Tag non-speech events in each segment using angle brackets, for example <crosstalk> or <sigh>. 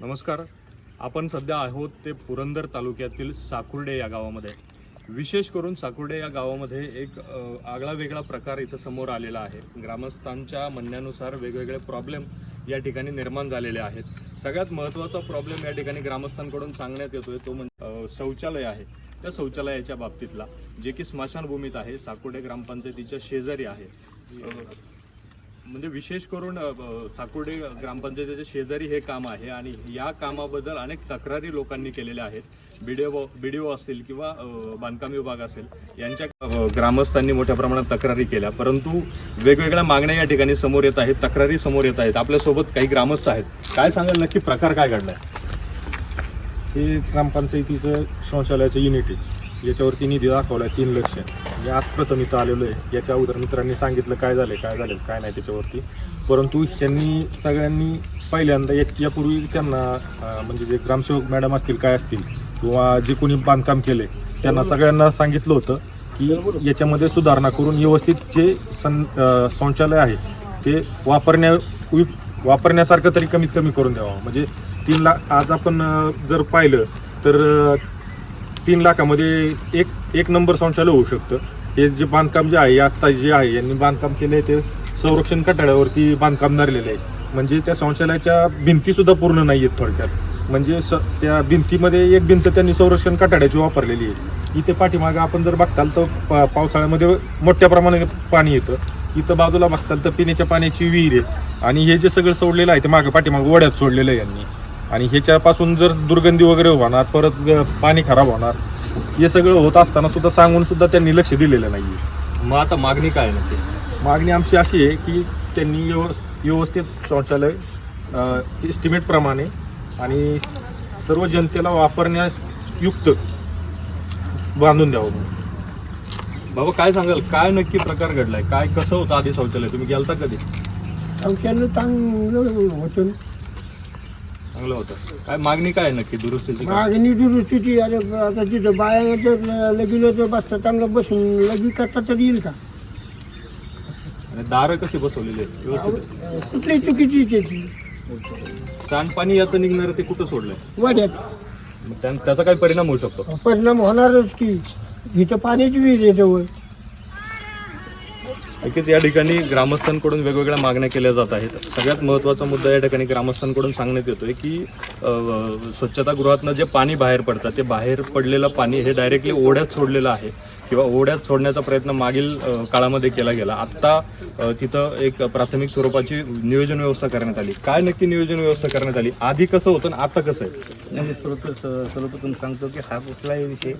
नमस्कार. आपण सध्या आहोत ते पुरंदर तालुक्यातील साकुर्डे या गावामध्ये. विशेष करून साकुर्डे या गावामध्ये एक आगळा वेगळा प्रकार इथं समोर आलेला आहे. ग्रामस्थांच्या म्हणण्यानुसार वेगवेगळे प्रॉब्लेम या ठिकाणी निर्माण झालेले आहेत. सगळ्यात महत्त्वाचा प्रॉब्लेम या ठिकाणी ग्रामस्थांकडून सांगण्यात येतोय तो म्हणजे शौचालय आहे. त्या शौचालयाच्या बाबतीतला जे की स्मशानभूमीत आहे साकुर्डे ग्रामपंचायतीच्या शेजारी आहे. म्हणजे विशेष करून साकुर्डे ग्रामपंचायतीच्या शेजारी हे काम आहे आणि या कामाबद्दल अनेक तक्रारी लोकांनी केलेल्या आहेत. बीडीओ बीडीओ असतील किंवा बांधकाम विभाग असेल यांच्या ग्रामस्थांनी मोठ्या प्रमाणात तक्रारी केल्या. परंतु वेगवेगळ्या मागण्या या ठिकाणी समोर येत आहेत तक्रारी समोर येत आहेत. आपल्यासोबत काही ग्रामस्थ आहेत. काय सांगाल? नक्की प्रकार काय घडलाय? हे ग्रामपंचायतीचं शौचालयाचं युनिट आहे. याच्यावरती निधी दाखवला आहे तीन लक्ष. म्हणजे आज प्रथम इथं आलेलो आहे. याच्या अगोदर मित्रांनी सांगितलं काय झालं काय झालं काय नाही त्याच्यावरती. परंतु त्यांनी सगळ्यांनी पहिल्यांदा या यापूर्वी त्यांना म्हणजे जे ग्रामसेवक मॅडम असतील काय असतील किंवा जे कोणी बांधकाम केले त्यांना सगळ्यांना सांगितलं होतं की याच्यामध्ये सुधारणा करून व्यवस्थित जे सं शौचालय आहे ते वापरण्या वापरण्यासारखं तरी कमीत कमी करून द्यावं. म्हणजे तीन लाख आज आपण जर पाहिलं तर तीन लाखामध्ये एक एक नंबर शौचालय होऊ शकतं. हे जे बांधकाम जे आहे आत्ता जे आहे यांनी बांधकाम केलं आहे ते संरक्षण कठाड्यावरती बांधकाम धरलेलं आहे. म्हणजे त्या शौचालयाच्या भिंतीसुद्धा पूर्ण नाही आहेत थोडक्यात. म्हणजे स त्या भिंतीमध्ये एक भिंत त्यांनी संरक्षण कठाड्याची वापरलेली आहे. इथे पाठीमागं आपण जर बघताल तर पा पावसाळ्यामध्ये मोठ्या प्रमाणात पाणी येतं. इथं बाजूला बघताल तर पिण्याच्या पाण्याची विहीर आहे. आणि हे जे सगळं सोडलेलं आहे ते मागं पाठीमागं ओढ्यात सोडलेलं आहे यांनी. आणि ह्याच्यापासून जर दुर्गंधी वगैरे होणार परत पाणी खराब होणार हे सगळं होत असताना सुद्धा सांगून सुद्धा त्यांनी लक्ष दिलेलं नाही मग आता मागणी काय आहे नक्की मागणी आमची अशी आहे की त्यांनी व्यव व्यवस्थित शौचालय एस्टिमेटप्रमाणे आणि सर्व जनतेला वापरण्यास युक्त बांधून द्यावं बाबा काय सांगाल? काय नक्की प्रकार घडलाय? काय कसं होतं आधी शौचालय? तुम्ही गेलता कधी? शौचालय चांगलं होतं. चांगलं होतं. काय मागणी काय आहे नक्की? दुरुस्तीची? मागणी दुरुस्तीची अरे आता तिथं बाया जर लगीलं तर बसता चांगलं बसून लगी करता तर येईल का? आणि दारं कशी बसवलेली आहेत? व्यवस्थित? कुठली चुकीची त्याची सांडपाणी याचं निघणार ते कुठं सोडलंय? वाड्यात. मग त्या- त्याचा काय परिणाम होऊ शकतो? परिणाम होणारच की इथं पाण्याची वीज आहे जवळ. नक्कीच या ठिकाणी ग्रामस्थांकडून वेगवेगळ्या मागण्या केल्या जात आहेत. सगळ्यात महत्त्वाचा मुद्दा या ठिकाणी ग्रामस्थांकडून सांगण्यात येतोय की स्वच्छतागृहातनं जे पाणी बाहेर पडतं ते बाहेर पडलेलं पाणी हे डायरेक्टली ओढ्यात सोडलेलं आहे. किंवा ओढ्यात सोडण्याचा प्रयत्न मागील काळामध्ये केला गेला. आत्ता तिथं एक प्राथमिक स्वरूपाची नियोजन व्यवस्था करण्यात आली. काय नक्की नियोजन व्यवस्था करण्यात आली? आधी कसं होतं आणि आता कसं आहे? मी सर्व सर्वप्रथम सांगतो की हा कुठलाही विषय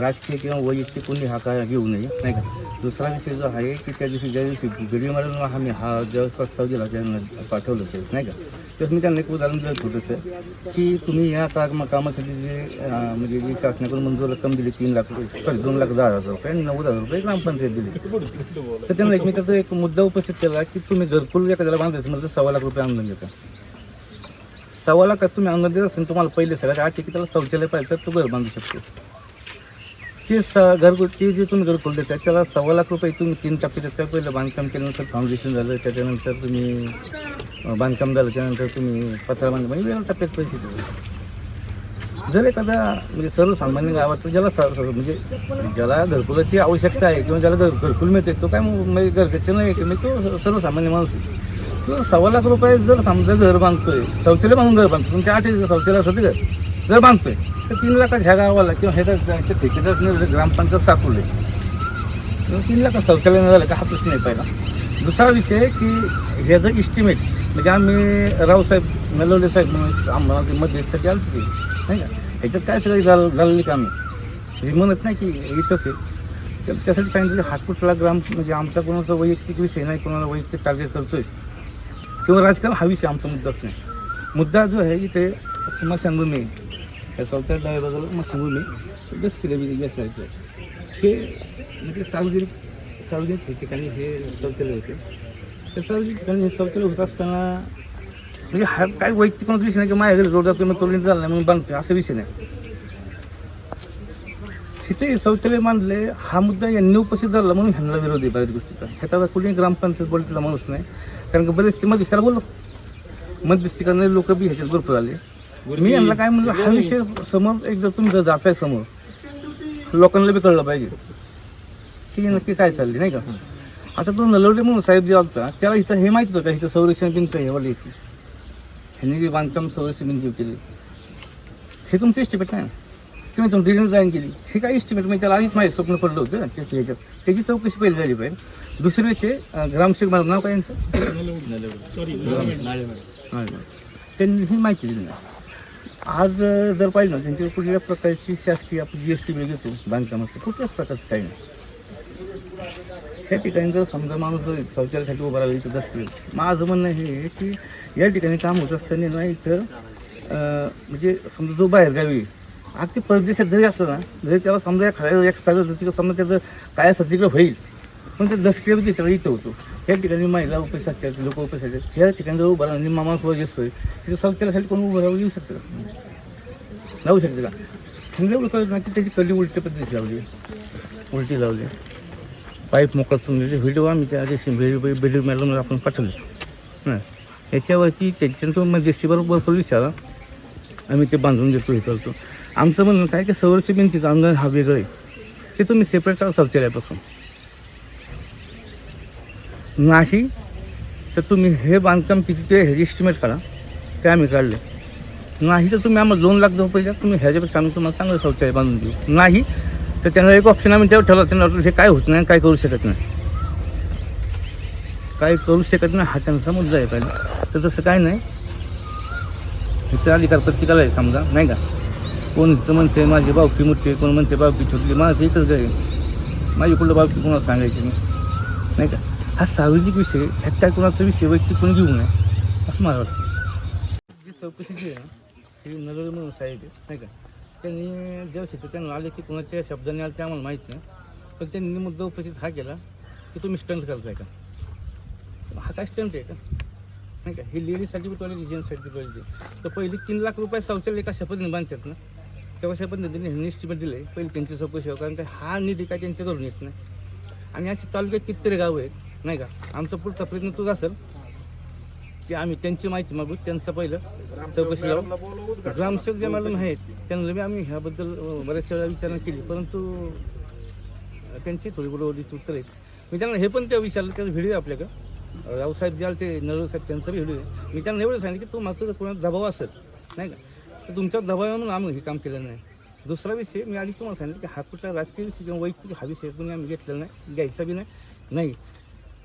राजकीय किंवा वैयक्तिक कोणी हा काय घेऊ नये नाही का? दुसरा विषय जो आहे की त्या दिवशी ज्या दिवशी गडी हा मी हा ज्यावेळेस प्रस्ताव दिला त्यांना पाठवलं त्यावेळेस नाही का? तेच मी त्यांना एक उदाहरण दिलं छोटंसं की तुम्ही या काम कामासाठी जे म्हणजे जी शासनाकडून मंजूर रक्कम दिली तीन लाख रुपये सॉरी दोन लाख दहा हजार रुपये आणि नव्वद हजार रुपये ग्रामपंचायत दिली. तर त्यांना एक मी त्याचा एक मुद्दा उपस्थित केला की तुम्ही घरकुल एखाद्याला बांधायचं म्हणजे सव्वा लाख रुपये अनुदान देता. सव्वा लाखात तुम्ही अनुदान देत असेल तुम्हाला पहिले सगळ्यात आठ की त्याला शौचालय पाहिजे तर तो घर बांधू शकतो. ते स घरकुल ते जे तुम्ही घरकुल देता त्याला सव्वा लाख रुपये तुम्ही तीन टप्पे देता पहिलं बांधकाम केल्यानंतर फाउंडेशन झालं त्याच्यानंतर तुम्ही बांधकाम झालं त्यानंतर तुम्ही पत्रा बांधकाम म्हणजे वेगळ्या टप्प्यात पैसे देऊ जर एखादा म्हणजे सर्वसामान्य गावात ज्याला स- म्हणजे ज्याला घरकुलाची आवश्यकता आहे किंवा ज्याला घर घरकुल मिळते तो काय मग म्हणजे घरगच्छ नाही की तो सर्वसामान्य माणूस तो सव्वा लाख रुपये जर समजा घर बांधतोय शौचालय बांधून घर बांधतो तुमच्या आठ शौचालय असं घर जर बांधतोय तर तीन लाखात ह्या गावाला किंवा ह्या ठेकेदार ग्रामपंचायत सापडले. तीन लाखात शौचालय नाही झालं का हा प्रश्न आहे पहिला. दुसरा विषय की ह्याचं इस्टिमेट म्हणजे आम्ही रावसाहेब नलवडे साहेब म्हणून आम्हाला ते मध्यस्थासाठी आलो ते नाही का? ह्याच्यात काय सगळी झालं झालेली कामे हे म्हणत नाही की इथंच आहे. तर त्यासाठी सांगितलं की ग्राम म्हणजे आमचा कोणाचा वैयक्तिक विषय नाही कोणाला वैयक्तिक टार्गेट करतोय. किंवा राजकारण हा विषय आमचा मुद्दाच नाही. मुद्दा जो आहे इथे सांगू आहे. या चौथ्या डाव्या बाजूला स्मशानभूमी दस किलोमीटर गॅस साईडला. हे म्हणजे सार्वजनिक सार्वजनिक ठिकाणी हे शौचालय होते. त्या सार्वजनिक ठिकाणी हे शौचालय होत असताना म्हणजे हा काय वैयक्तिक कोणाचा विषय नाही की माझ्या घरी जातो मग तोडून झाला नाही म्हणून बांधतो असा विषय नाही. तिथे शौचालय बांधले हा मुद्दा यांनी उपस्थित धरला म्हणून ह्यांना विरोध आहे बऱ्याच गोष्टीचा. ह्याचा कुठेही ग्रामपंचायत बोलतेला माणूस नाही. कारण की बरेच ते मध्यस्थीला बोललो. मध्यस्थी करणारे लोक बी ह्याच्यात भरपूर आले. मी यांना काय म्हणलं हा विषय समोर एकदा तुम्ही जर जाताय समोर लोकांना बी कळलं पाहिजे. की नक्की काय चालले नाही का? आता तो नलवडे म्हणून साहेब जे होता त्याला इथं हे माहिती होतं का? इथं संरक्षण भिंत हे वाली ह्यांनी बांधकाम संरक्षण भिंत केली. हे तुमचं इस्टिमेट नाही. किंवा तुमची डिझाईन केली. हे काय इस्टिमेट म्हणजे त्याला आधीच माहिती स्वप्न पडलं होतं त्याच्या ह्याच्यात. त्याची चौकशी पहिली झाली पाहिजे. दुसरे अं, ग्रामसेवक मला नाव काय यांचं. त्यांनी ही माहिती दिली नाही. आज जर पाहिलं ना त्यांच्यावर कुठल्या प्रकारची शासकीय आपण जी एस टी बिल घेतो बांधकामाचं कुठल्याच प्रकारचं काही नाही. त्या ठिकाणी जर समजा माणूस जर शौचालयासाठी उभा राहिला इथं दस माझं म्हणणं हे आहे की या ठिकाणी काम होत असताना ना इथं म्हणजे समजा जो बाहेरगावी अगदी परदेशात जरी असलं ना जरी त्याला समजा एखाद्या एक्सपायर होतं तिकडं समजा त्याचं काय असं तिकडे होईल. पण ते दस किलोमीटर त्याला इथं होतो. या ठिकाणी महिला उपस्थित असतात लोक उपस्थित असतात. ह्या ठिकाणी जर उभा राहून माणूस वगैरे आहे तिथं शौचालयासाठी कोण उभं राहून येऊ शकतं का? लावू शकतं का? चांगल्या एवढं नाही की त्याची कल्ली उलटी पद्धती लावली उलटी लावली पाईप मोकळतून तुम्ही व्हिडिओ आम्ही त्या दिवशी व्हिडिओ व्हिडिओ मॅडमला आपण पाठवले. हां. याच्यावरती त्यांच्या तो मध्यस्थीबरोबर भरपूर विचारा. आम्ही ते बांधून देतो हे करतो. आमचं म्हणणं काय की सवरची भिंतीचं अंगण हा वेगळं आहे. ते तुम्ही सेपरेट करा शौचालयापासून नाही तर तुम्ही हे बांधकाम किती ते ह्याची एस्टिमेट करा. ते आम्ही काढले. नाही तर तुम्ही आम्हाला दोन लाख रुपये द्या. तुम्ही ह्याच्यापेक्षा आम्ही तुम्हाला चांगलं शौचालय बांधून देऊ. नाही तर त्यांना एक ऑप्शन आम्ही म्हणजे त्यावर ठरवलं त्यांना हे काय होत नाही काय करू शकत नाही. काय करू शकत नाही हा त्यांचा मुद्दा आहे पहिला. तर तसं काय नाही. इथं अधिकार प्रत्येकाला आहे समजा नाही का? कोण इथं म्हणते माझी बावकी मोठी आहे, कोण म्हणते बावकी छोटली माझं एकच गाय आहे. माझी कुठलं बावकी कोणाला सांगायची नाही. नाही का? हा सार्वजनिक विषय ह्यात काय कोणाचा विषय वैयक्तिक कोणी घेऊ नये असं मला वाटतं. जी चौकशी जी आहे ही नरेंद्र म्हणून साहेब आहे नाही का? त्यांनी ज्या तिथं त्यांना आले की कुणाच्या शब्दाने आले ते आम्हाला माहीत नाही. पण त्यांनी मुद्दा उपस्थित हा केला की तुम्ही स्टंट करताय का? हा काय स्टंट आहे का? नाही का? ही लेडीज सर्टिफिकेट वाली जेंट्स सर्टिफिकेट वाली. तर पहिली तीन लाख रुपये शौचालय एका शपथने बांधतात ना? तेव्हा शपथ निधीने ह्यांनी दिले पहिले त्यांची चौकशी कारण काय? हा निधी काय त्यांच्याकडून येत नाही. आणि अशी तालुक्यात कितीतरी गावं आहेत नाही का? आमचा पुढचा प्रयत्न तोच असेल. की आम्ही त्यांची माहिती मागू त्यांचं पहिलं चौकशी लावू. ग्रामसेवक जे मॅडम आहेत त्यांना बी आम्ही ह्याबद्दल अं, बऱ्याच वेळा विचारणा केली. परंतु त्यांची थोडी बरोबरीची उत्तर आहेत. मी त्यांना हे पण त्या विचारलं त्याचा व्हिडिओ आहे आपल्याकडं. रावसाहेब आले ते नरळ साहेब त्यांचा व्हिडिओ आहे. मी त्यांना एवढं सांगितलं की तो मात्र कोणाचा दबाव असेल नाही का? तर तुमच्या दबावामुळे आम्ही हे काम केलं नाही. दुसरा विषय मी आधीच तुम्हाला सांगितलं की हा कुठला राजकीय विषय किंवा वैयक्तिक हा विषय कोणी आम्ही घेतलेला नाही घ्यायचा बी नाही नाही.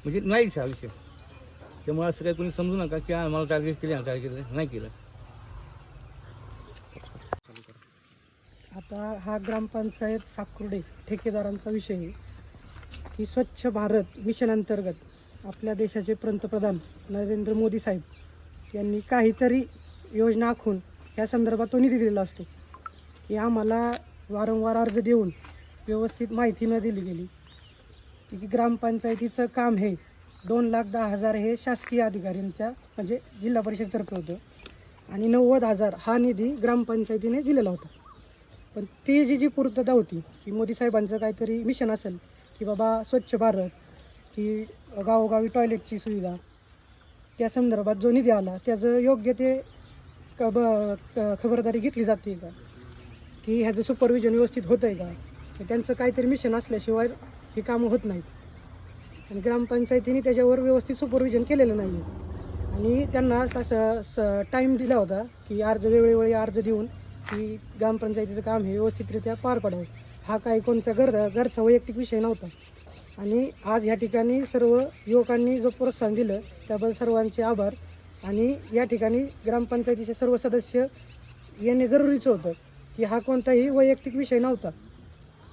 म्हणजे नाहीच हा विषय. त्यामुळे असं काही कोणी समजू नका की आम्हाला टार्गेट केलं टार्गेट नाही केलं. आता हा ग्रामपंचायत साकुर्डे ठेकेदारांचा विषय आहे. की स्वच्छ भारत मिशन अंतर्गत आपल्या देशाचे पंतप्रधान नरेंद्र मोदी साहेब यांनी काहीतरी योजना आखून या संदर्भात तो निधी दिलेला असतो. की आम्हाला वारंवार अर्ज देऊन व्यवस्थित माहिती न दिली गेली. की ग्रामपंचायतीचं काम हे दोन लाख दहा हजार हे शासकीय अधिकाऱ्यांच्या म्हणजे जिल्हा परिषदेतर्फे होतं. आणि नव्वद हजार हा निधी ग्रामपंचायतीने दिलेला होता. पण ती जी जी पूर्तता होती की मोदी साहेबांचं काहीतरी मिशन असेल की बाबा स्वच्छ भारत की गावोगावी टॉयलेटची सुविधा त्या संदर्भात जो निधी आला त्याचं योग्य ते कब ब खबरदारी घेतली जाते का? की ह्याचं सुपरविजन व्यवस्थित होतं आहे का त्यांचं काहीतरी मिशन असल्याशिवाय ही कामं होत नाहीत. आणि ग्रामपंचायतीने त्याच्यावर व्यवस्थित सुपरविजन केलेलं नाही आहे आणि त्यांना असं स टाईम दिला होता की अर्ज वेळोवेळी अर्ज देऊन की ग्रामपंचायतीचं काम हे व्यवस्थितरित्या पार पाडावं. हा काही कोणता घर घरचा वैयक्तिक विषय नव्हता. आणि आज ह्या ठिकाणी सर्व युवकांनी जो प्रोत्साहन दिलं त्याबद्दल सर्वांचे आभार. आणि या ठिकाणी ग्रामपंचायतीचे सर्व सदस्य येणे जरुरीचं होतं की हा कोणताही वैयक्तिक विषय नव्हता.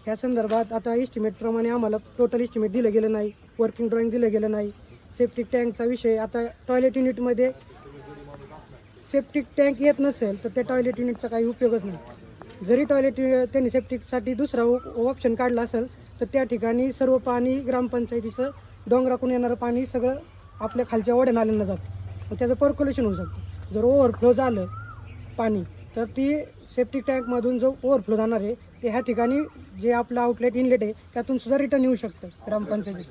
ह्या संदर्भात आता इस्टिमेटप्रमाणे आम्हाला टोटल इस्टिमेट दिलं गेलं नाही वर्किंग ड्रॉइंग दिलं गेलं नाही. सेप्टिक टँकचा विषय आता टॉयलेट युनिटमध्ये सेप्टिक टँक येत नसेल तर त्या टॉयलेट युनिटचा काही उपयोगच नाही. जरी टॉयलेट त्यांनी सेप्टिकसाठी दुसरा ऑप्शन काढला असेल तर त्या ठिकाणी सर्व पाणी ग्रामपंचायतीचं डोंगराकून येणारं पाणी सगळं आपल्या खालच्या ओढ्या नाल्यांना जातं त्याचं पर्क्युलेशन होऊ शकतं. जर ओव्हरफ्लो झालं पाणी तर ती सेप्टिक टँकमधून जो ओव्हरफ्लो जाणार आहे ते ह्या ठिकाणी जे आपलं आउटलेट इनलेट आहे त्यातून सुद्धा रिटर्न येऊ शकतं ग्रामपंचायतीत.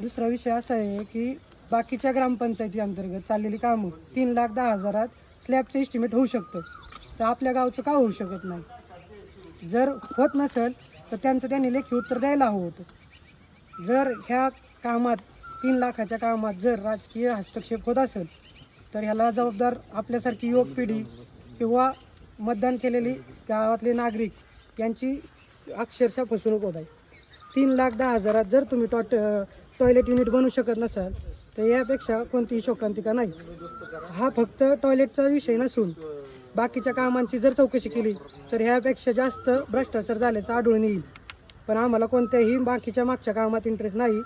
दुसरा विषय असा आहे की बाकीच्या ग्रामपंचायती अंतर्गत चाललेली कामं तीन लाख दहा हजारात स्लॅबचं इस्टिमेट होऊ शकतं. तर आपल्या गावचं का होऊ शकत नाही? जर होत नसेल तर त्यांचं त्यांनी लेखी उत्तर द्यायला हवं होतं. जर ह्या कामात तीन लाखाच्या कामात जर राजकीय हस्तक्षेप होत असेल तर ह्याला जबाबदार आपल्यासारखी युवक पिढी किंवा मतदान केलेली गावातले नागरिक यांची अक्षरशः फसवणूक होत आहे. तीन लाख दहा हजारात जर तुम्ही टॉट टॉयलेट युनिट बनवू शकत नसाल तर यापेक्षा कोणतीही शोकांतिका नाही. हा फक्त टॉयलेटचा विषय नसून बाकीच्या कामांची जर चौकशी केली तर ह्यापेक्षा जास्त भ्रष्टाचार झाल्याचं आढळून येईल. पण आम्हाला कोणत्याही बाकीच्या मागच्या कामात इंटरेस्ट नाही.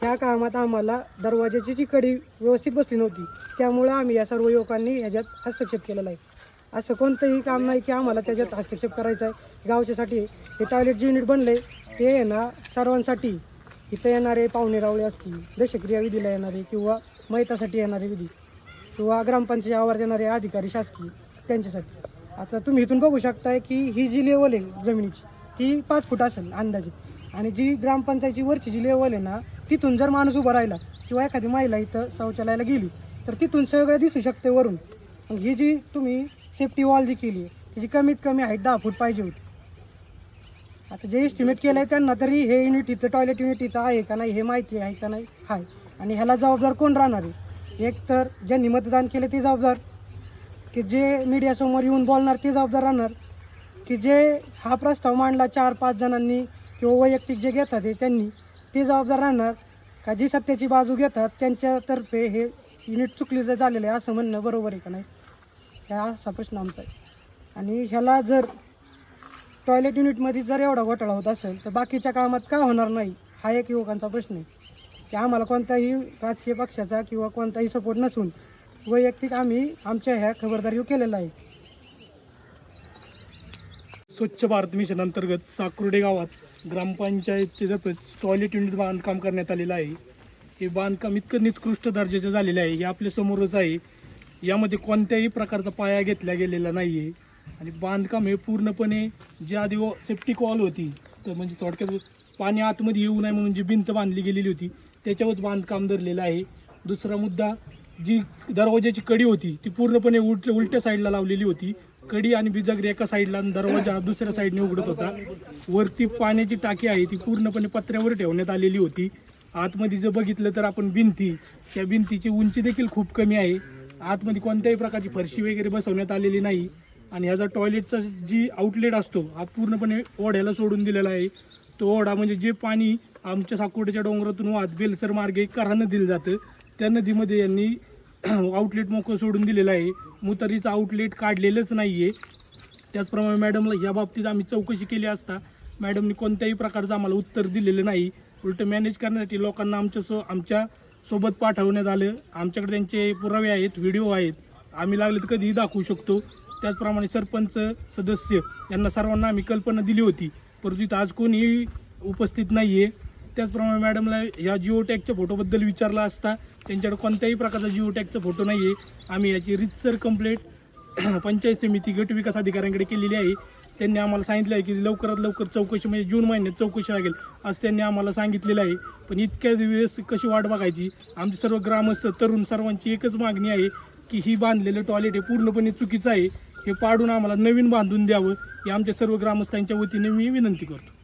ह्या कामात आम्हाला दरवाजाची जी कडी व्यवस्थित बसली नव्हती त्यामुळं आम्ही या सर्व युवकांनी ह्याच्यात हस्तक्षेप केलेला आहे. असं कोणतंही काम नाही की आम्हाला त्याच्यात हस्तक्षेप करायचा आहे. गावच्यासाठी हे टॉयलेट जे युनिट बनले ते आहे ना सर्वांसाठी. इथं येणारे पाहुणे रावळे असतील दशक्रिया विधीला येणारे किंवा मैतासाठी येणारे विधी किंवा ग्रामपंचायत आवार येणारे अधिकारी शासकीय त्यांच्यासाठी. आता तुम्ही इथून बघू शकताय की ही जी लेवल आहे जमिनीची ती पाच फूट असेल अंदाजे. आणि जी ग्रामपंचायतची वरची जी लेवल आहे ना तिथून जर माणूस उभा राहिला किंवा एखादी महिला इथं शौचालयाला गेली तर तिथून सगळं दिसू शकते वरून. मग ही जी तुम्ही सेफ्टी वॉल जी केली आहे त्याची कमीत कमी हाईट दहा फूट पाहिजे होती. आता जे एस्टिमेट केलं आहे त्यांना तरी हे युनिट इथं टॉयलेट युनिट इथं आहे का नाही हे माहिती आहे का नाही? आहे आणि ह्याला जबाबदार कोण राहणार आहे? एक तर ज्यांनी मतदान केले ते जबाबदार. की जे मीडियासमोर येऊन बोलणार ते जबाबदार राहणार. की जे हा प्रस्ताव मांडला चार पाच जणांनी किंवा वैयक्तिक जे घेतात हे त्यांनी ते जबाबदार राहणार. का जी सत्याची बाजू घेतात त्यांच्यातर्फे हे युनिट चुकलेलं झालेलं आहे असं म्हणणं बरोबर आहे का नाही? ह्या असा प्रश्न आमचा आहे. आणि ह्याला जर टॉयलेट युनिटमध्ये जर एवढा घोटाळा होत असेल तर बाकीच्या कामात का होणार नाही? हा एक युवकांचा प्रश्न आहे. की आम्हाला कोणताही राजकीय पक्षाचा किंवा कोणताही सपोर्ट नसून वैयक्तिक आम्ही आमच्या ह्या खबरदारी केलेला आहे. स्वच्छ भारत मिशन अंतर्गत साकुर्डे गावात ग्रामपंचायतीतर्फे टॉयलेट युनिट बांधकाम करण्यात आलेलं आहे. हे बांधकाम इतकं निकृष्ट दर्जाचं झालेलं आहे हे आपल्यासमोरच आहे. यामध्ये कोणत्याही प्रकारचा पाया घेतला गेलेला नाही आहे आणि बांधकाम हे पूर्णपणे जी आधी सेफ्टी कॉल होती तर म्हणजे थोडक्यात पाणी आतमध्ये येऊ नये म्हणून जी भिंत बांधली गेलेली होती त्याच्यावरच बांधकाम धरलेलं आहे. दुसरा मुद्दा जी दरवाजाची कडी होती ती पूर्णपणे उलट उलट्या साईडला लावलेली होती. कडी आणि बिजागरी एका साईडला आणि दरवाजा दुसऱ्या साईडने उघडत होता. वरती पाण्याची टाकी आहे ती पूर्णपणे पत्र्यावर ठेवण्यात आलेली होती. आतमध्ये जर बघितलं तर आपण भिंती त्या भिंतीची उंची देखील खूप कमी आहे. आतमध्ये कोणत्याही प्रकारची फरशी वगैरे बसवण्यात आलेली नाही. आणि ह्याचा टॉयलेटचा जी आउटलेट असतो हा पूर्णपणे ओढ्याला सोडून दिलेला आहे. तो ओढा म्हणजे जे पाणी आमच्या साकोट्याच्या डोंगरातून वाहत बेलसर मार्गे करा नदीला जातं. त्या नदीमध्ये यांनी <clears throat> आउटलेट मोकळं सोडून दिलेलं आहे. मुतारीचं आउटलेट काढलेलंच नाही आहे त्याचप्रमाणे मॅडमला या बाबतीत आम्ही चौकशी केली असता मॅडमनी कोणत्याही प्रकारचं आम्हाला उत्तर दिलेलं नाही. उलटं मॅनेज करण्यासाठी लोकांना आमच्या सो आमच्या सोबत पाठवण्यात आलं. आमच्याकडे त्यांचे पुरावे आहेत व्हिडिओ आहेत. आम्ही लागले तर कधीही दाखवू शकतो. त्याचप्रमाणे सरपंच सदस्य यांना सर्वांना आम्ही कल्पना दिली होती. परंतु इथं आज कोणीही उपस्थित नाही आहे त्याचप्रमाणे मॅडमला या जिओ टॅगच्या फोटोबद्दल विचारला असता त्यांच्याकडे कोणत्याही प्रकारचा जिओ टॅगचा फोटो नाही आहे आम्ही याची रितसर कंप्लेंट <clears throat> पंचायत समिती गट विकास अधिकाऱ्यांकडे केलेली आहे. त्यांनी आम्हाला सांगितलं आहे की लवकरात लवकर चौकशी म्हणजे जून महिन्यात चौकशी लागेल असं त्यांनी आम्हाला सांगितलेलं आहे. पण इतक्या वेळेस कशी वाट बघायची? आमचे सर्व ग्रामस्थ तरुण सर्वांची एकच मागणी आहे की ही बांधलेलं टॉयलेट हे पूर्णपणे चुकीचं आहे. हे पाडून आम्हाला नवीन बांधून द्यावं. ही आमच्या सर्व ग्रामस्थांच्या वतीने मी विनंती करतो.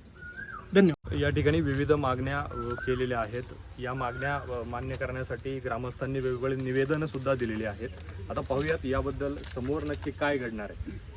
धन्यवाद. या ठिकाणी विविध मागण्या केलेल्या आहेत. या मागण्या मान्य करण्यासाठी ग्रामस्थांनी वेगवेगळे निवेदनं सुद्धा दिलेली आहेत. आता पाहूयात याबद्दल समोर नक्की काय घडणार आहे.